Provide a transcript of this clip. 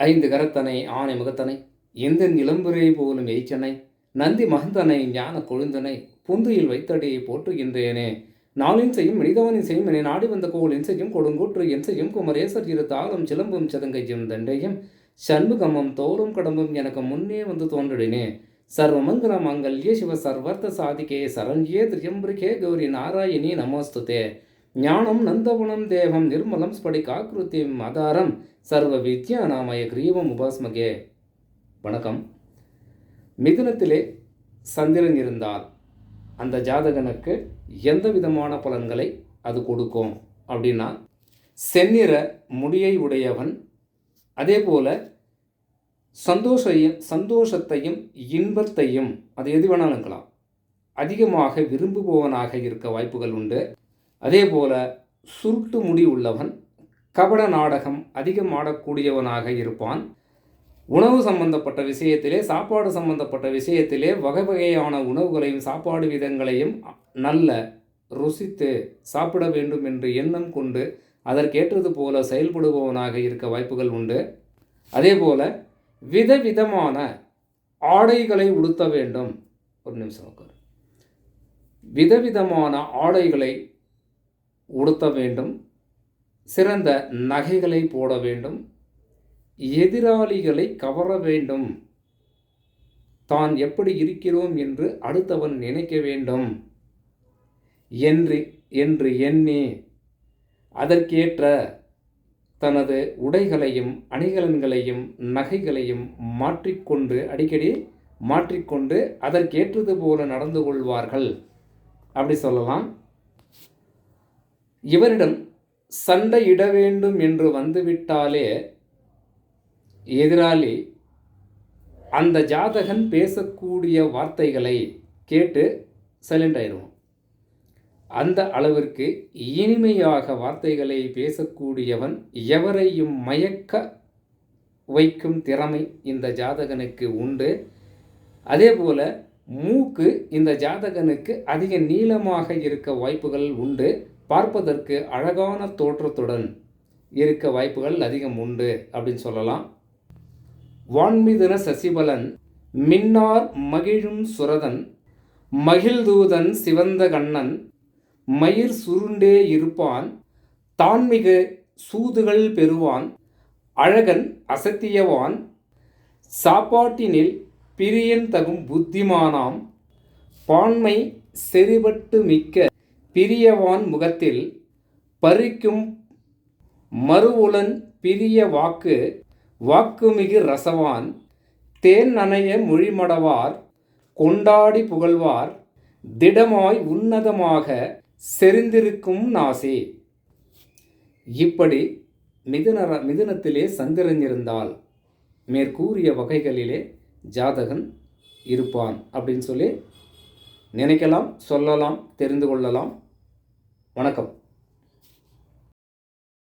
ஐந்து கரத்தனை ஆணை முகத்தனை எந்த இளம்புரையை போலும் எய்ச்சனை நந்தி மகந்தனை ஞான கொழுந்தனை புந்துயில் வைத்தடியை போற்றுகின்றேனே. நாளின் செய்யும் மனிதவனின் செய்யும் என நாடி வந்த கோவில் இன்சையும் கொடுங்கூற்று என் குமரேசர் இரு தாளம் சிலம்பும் சதங்கையும் தண்டையும் சண்முகமும் தோறும் கடம்பும் எனக்கு முன்னே வந்து தோன்றினே சர்வமங்கல மங்கல்ய சிவ சர்வர்த்த சாதிகே சரண்யே திரியம்பிரிகே கௌரி நாராயணி நமோஸ்துதே. ஞானம் நந்தவனம் தேவம் நிர்மலம் ஸ்படிகாக்கிருத்திம் ஆதாரம் சர்வ வித்யா நாமய கிரீவம் உபாஸ்மகே. வணக்கம். மிதுனத்திலே சந்திரன் இருந்தால் அந்த ஜாதகனுக்கு எந்த விதமான பலன்களை அது கொடுக்கும்? அப்படின்னா செந்நிற முடியை உடையவன் அதே போல் சந்தோஷையும் சந்தோஷத்தையும் இன்பத்தையும் அது எது வேணாலும் இருக்கலாம். அதிகமாக விரும்புபவனாக இருக்க வாய்ப்புகள் உண்டு. அதே போல் சுருட்டு முடி உள்ளவன் கபட நாடகம் அதிகம் ஆடக்கூடியவனாக இருப்பான். உணவு சம்பந்தப்பட்ட விஷயத்திலே சாப்பாடு சம்பந்தப்பட்ட விஷயத்திலே வகை வகையான உணவுகளையும் சாப்பாடு விதங்களையும் நல்ல ருசித்து சாப்பிட வேண்டும் என்று எண்ணம் கொண்டு அதற்கேற்றது போல செயல்படுபவனாக இருக்க வாய்ப்புகள் உண்டு. அதே போல விதவிதமான ஆடைகளை உடுத்த வேண்டும். ஒரு நிமிஷம் உட்கார். விதவிதமான ஆடைகளை உடுத்த வேண்டும். சிறந்த நகைகளை போட வேண்டும். எதிராளிகளை கவர வேண்டும். தான் எப்படி இருக்கிறோம் என்று அடுத்தவன் நினைக்க வேண்டும். என்று என்று எண்ணி அதற்கேற்ற தனது உடைகளையும் அணிகலன்களையும் நகைகளையும் மாற்றிக்கொண்டு அடிக்கடி மாற்றிக்கொண்டு அதற்கேற்றது போல நடந்து கொள்வார்கள். அப்படி சொல்லலாம். இவரிடம் சண்டையிட வேண்டும் என்று வந்துவிட்டாலே எதிராளி அந்த ஜாதகன் பேசக்கூடிய வார்த்தைகளை கேட்டு சைலண்ட் ஆயிடுவோம் அந்த அளவிற்கு இனிமையாக வார்த்தைகளை பேசக்கூடியவன் எவரையும் மயக்க வைக்கும் திறமை இந்த ஜாதகனுக்கு உண்டு. அதே போல் மூக்கு இந்த ஜாதகனுக்கு அதிக நீளமாக இருக்க வாய்ப்புகள் உண்டு. பார்ப்பதற்கு அழகான தோற்றத்துடன் இருக்க வாய்ப்புகள் அதிகம் உண்டு அப்படின்னு சொல்லலாம். வான்மிதுன சசிபலன் மின்னார் மகிழும் சுரதன் மகிழ்தூதன் சிவந்த கண்ணன் மயிர் சுருண்டே இருப்பான் தான்மிகு சூதுகள் பெறுவான் அழகன் அசத்தியவான் சாப்பாட்டினில் பிரியன் தகும் புத்திமானாம் பான்மை செறிபட்டு மிக்க பிரியவான் முகத்தில் பறிக்கும் மறுவுளன் பிரிய வாக்கு வாக்குமிகு ரசவான் தேன் நனைய மொழிமடவார் கொண்டாடி புகழ்வார் திடமாய் உன்னதமாக செறிந்திருக்கும் நாசே. இப்படி மிதுன மிதுனத்திலே சந்திரன் இருந்தால் மேற்கூறிய வகைகளிலே ஜாதகன் இருப்பான் அப்படின்னு சொல்லி நினைக்கலாம் சொல்லலாம் தெரிந்து கொள்ளலாம். வணக்கம்.